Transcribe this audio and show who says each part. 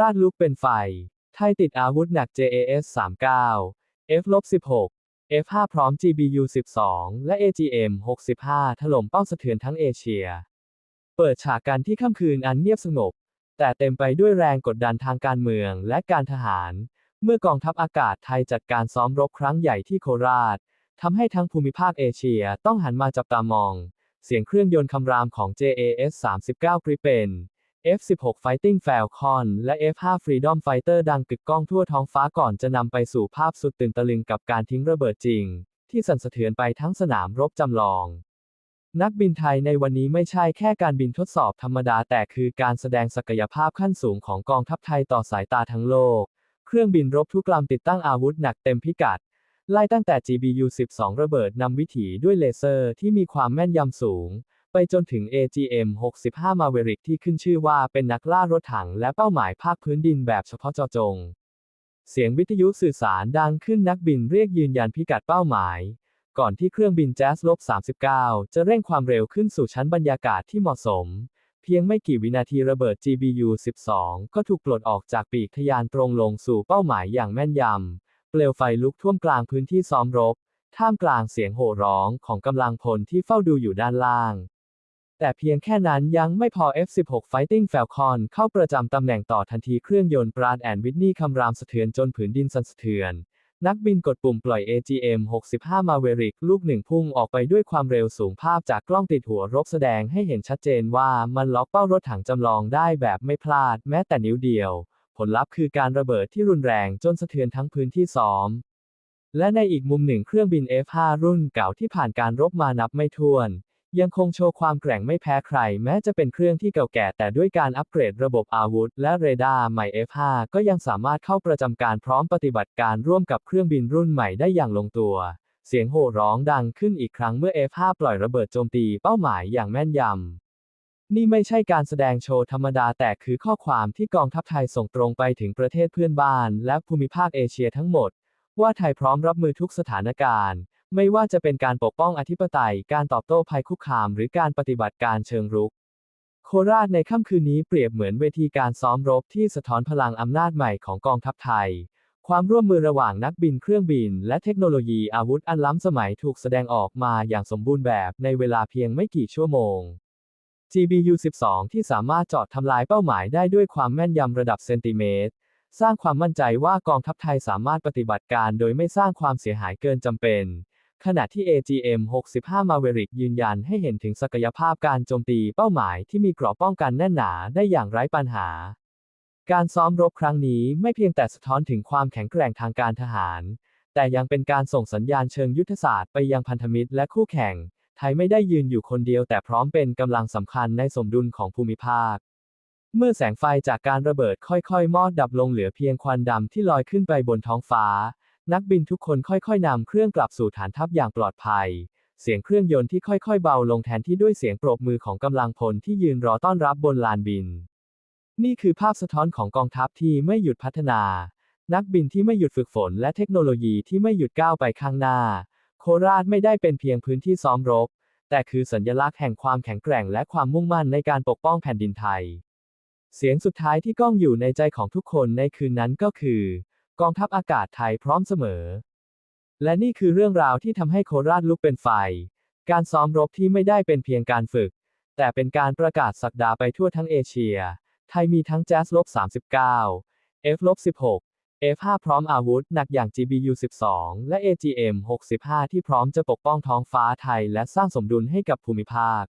Speaker 1: ราชลุกเป็นไฟ ไทยติดอาวุธหนัก JAS 39 F-16 F5 พร้อม GBU 12 และ AGM 65 ถล่มเป้าสะเทือนทั้งเอเชีย เปิดฉากกันที่ค่ำคืนอันเงียบสงบ แต่เต็มไปด้วยแรงกดดันทางการเมืองและการทหาร เมื่อกองทัพอากาศไทยจัดการซ้อมรบครั้งใหญ่ที่โคราชทำให้ทั้งภูมิภาคเอเชียต้องหันมาจับตามอง เสียงเครื่องยนต์คำรามของ JAS 39 Gripen F16 Fighting Falcon และ F5 Freedom Fighter ดังกึกก้องทั่วท้องฟ้าก่อนจะนำไปสู่ภาพสุดตื่นตะลึงกับการทิ้งระเบิดจริง ที่สั่นสะเทือนไปทั้งสนามรบจำลอง นักบินไทยในวันนี้ไม่ใช่แค่การบินทดสอบธรรมดาแต่คือการแสดงศักยภาพขั้นสูงของกองทัพไทยต่อสายตาทั้งโลก เครื่องบินรบทุกลำติดตั้งอาวุธหนักเต็มพิกัด ไล่ตั้งแต่ GBU 12 ระเบิดนำวิถีด้วยเลเซอร์ที่มีความแม่นยำสูง ไปจนถึง AGM 65 Maverick ที่ขึ้นชื่อว่าเป็นนักล่ารถถังและเป้าหมายภาคพื้นดินแบบเฉพาะเจาะจง เสียงวิทยุสื่อสารดังขึ้นนักบินเรียกยืนยันพิกัดเป้าหมาย ก่อนที่เครื่องบินแจ๊สลบ39 จะเร่งความเร็วขึ้นสู่ชั้นบรรยากาศที่เหมาะสม เพียงไม่กี่วินาทีระเบิด GBU 12 ก็ถูกปลดออกจากปีกทะยานตรงลงสู่เป้าหมายอย่างแม่นยำ เปลวไฟลุกท่วมกลางพื้นที่ซ้อมรบ ท่ามกลางเสียงโห่ร้องของกำลังพลที่เฝ้าดูอยู่ด้านล่าง แต่เพียงแค่นั้นยังไม่พอ F16 Fighting Falcon เข้าประจำตำแหน่งต่อทันทีเครื่องยนต์ปราดแอนวิทนีคำรามสะเทือนจนผืนดินสั่นสะเทือน นักบินกดปุ่มปล่อย AGM 65 Maverick ลูกหนึ่งพุ่งออกไปด้วยความเร็วสูงภาพจากกล้องติดหัวรบแสดงให้เห็นชัดเจนว่ามันล็อกเป้ารถถังจำลองได้แบบไม่พลาดแม้แต่นิ้วเดียว ผลลัพธ์คือการระเบิดที่รุนแรงจนสะเทือนทั้งพื้นที่ซ้อม และในอีกมุมหนึ่งเครื่องบิน F5 รุ่นเก่าที่ผ่านการรบมานับไม่ถ้วน ยังคงโชว์ความแกร่งไม่แพ้ใคร แม้จะเป็นเครื่องที่เก่าแก่แต่ด้วยการอัปเกรดระบบอาวุธ และเรดาร์ใหม่ F5 ก็ยังสามารถเข้าประจำการพร้อมปฏิบัติการร่วมกับเครื่องบินรุ่นใหม่ได้อย่างลงตัว เสียงโห่ร้องดังขึ้นอีกครั้งเมื่อ F5 ปล่อยระเบิดโจมตีเป้าหมายอย่างแม่นยำนี่ไม่ใช่การแสดงโชว์ธรรมดาแต่คือข้อความที่กองทัพไทยส่งตรงไปถึงประเทศเพื่อนบ้าน และภูมิภาคเอเชียทั้งหมด ว่าไทยพร้อมรับมือทุกสถานการณ์ ไม่ว่าจะเป็นการปกป้องอธิปไตย การตอบโต้ภัยคุกคาม หรือการปฏิบัติการเชิงรุก โคราชในค่ำคืนนี้เปรียบเหมือนเวทีการซ้อมรบที่สะท้อนพลังอำนาจใหม่ของกองทัพไทย ความร่วมมือระหว่างนักบินเครื่องบิน และเทคโนโลยีอาวุธอันล้ำสมัยถูกแสดงออกมาอย่างสมบูรณ์แบบในเวลาเพียงไม่กี่ชั่วโมง GBU 12ที่สามารถจาะทำลายเป้าหมายได้ด้วยความแม่นยำระดับเซนติเมตร สร้างความมั่นใจว่ากองทัพไทยสามารถปฏิบัติการโดยไม่สร้างความเสียหายเกินจำเป็น ขณะที่ AGM 65 Maverick ยืนยันให้เห็นถึงศักยภาพการโจมตีเป้าหมายที่มีเกราะป้องกันแน่นหนาได้อย่างไร้ปัญหา การซ้อมรบครั้งนี้ไม่เพียงแต่สะท้อนถึงความแข็งแกร่งทางการทหาร แต่ยังเป็นการส่งสัญญาณเชิงยุทธศาสตร์ไปยังพันธมิตรและคู่แข่ง ไทยไม่ได้ยืนอยู่คนเดียวแต่พร้อมเป็นกำลังสำคัญในสมดุลของภูมิภาค เมื่อแสงไฟจากการระเบิดค่อยๆ มอดดับลงเหลือเพียงควันดำที่ลอยขึ้นไปบนท้องฟ้า นักบินทุกคนค่อยๆนำเครื่องกลับสู่ฐานทัพอย่างปลอดภัย เสียงเครื่องยนต์ที่ค่อยๆเบาลงแทนที่ด้วยเสียงปรบมือของกำลังพลที่ยืนรอต้อนรับบนลานบิน นี่คือภาพสะท้อนของกองทัพที่ไม่หยุดพัฒนา นักบินที่ไม่หยุดฝึกฝนและเทคโนโลยีที่ไม่หยุดก้าวไปข้างหน้า โคราชไม่ได้เป็นเพียงพื้นที่ซ้อมรบ แต่คือสัญลักษณ์แห่งความแข็งแกร่งและความมุ่งมั่นในการปกป้องแผ่นดินไทย เสียงสุดท้ายที่ก้องอยู่ในใจของทุกคนในคืนนั้นก็คือ กองทัพอากาศไทยพร้อมเสมอ และนี่คือเรื่องราวที่ทำให้โคราชลุกเป็นไฟ การซ้อมรบที่ไม่ได้เป็นเพียงการฝึก แต่เป็นการประกาศสักดาไปทั่วทั้งเอเชีย ไทยมีทั้งแจ๊สลบ39 F ลบ16 F5 พร้อมอาวุธหนักอย่าง GBU 12และ AGM 65ที่พร้อมจะปกป้องท้องฟ้าไทยและสร้างสมดุลให้กับภูมิภาค